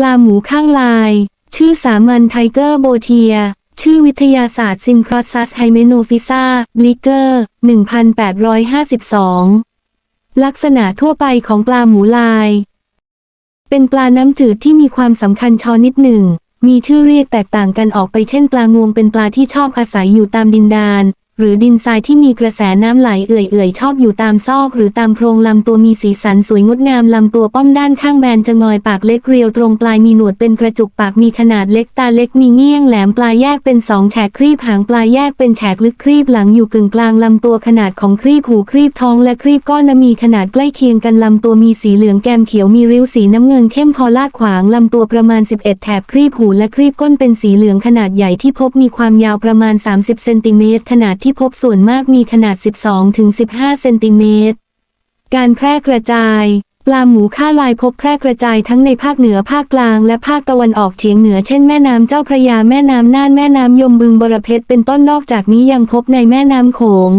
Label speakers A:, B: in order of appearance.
A: ปลาหมูข้างลาย ชื่อสามัญไทเกอร์โบเทีย ชื่อวิทยาศาสตร์ซินครอซัสไฮเมโนฟิซาบลิเกอร์ 1852 ลักษณะทั่วไปของปลาหมูลาย เป็นปลาน้ำจืดที่มีความสำคัญชอนิดหนึ่งมีชื่อเรียกแตกต่างกันออกไปเช่นปลางวงเป็นปลาที่ชอบอาศัยอยู่ตามดินดาน หรือดินทรายที่มีกระแสน้ำไหลเอื่อยๆ ชอบอยู่ตามซอกหรือตามโพรงลำตัวมีสีสันสวยงดงามลำตัวป้อมด้านข้างแบนจะงอยปากเล็กเรียวตรงปลายมีหนวดเป็นกระจุกปากมีขนาดเล็กตาเล็กมีเงี้ยงแหลมปลายแยกเป็นสองแฉกครีบหางปลายแยกเป็นแฉกลึกครีบหลังอยู่กึ่งกลางลำตัวขนาดของครีบหูครีบท้องและครีบก้อนน้ำมีขนาดใกล้เคียงกันลำตัวมีสีเหลืองแกมเขียวมีริ้วสีน้ำเงินเข้มพอลาดขวางลำตัวประมาณ 11 แถบครีบหูและครีบก้นเป็นสีเหลืองขนาดใหญ่ที่พบมีความยาวประมาณ 30 เซนติเมตรขนาดที่ที่พบส่วนมากมีขนาด 12-15 เซนติเมตร การแพร่กระจาย ปลาหมูค่าลายพบแพร่กระจายทั้งในภาคเหนือภาคกลางและภาคตะวันออกเฉียงเหนือเช่นแม่น้ำเจ้าพระยาแม่น้ำน่านแม่น้ำยมบึงบรเพชรเป็นต้นนอกจากนี้ยังพบในแม่น้ำโขง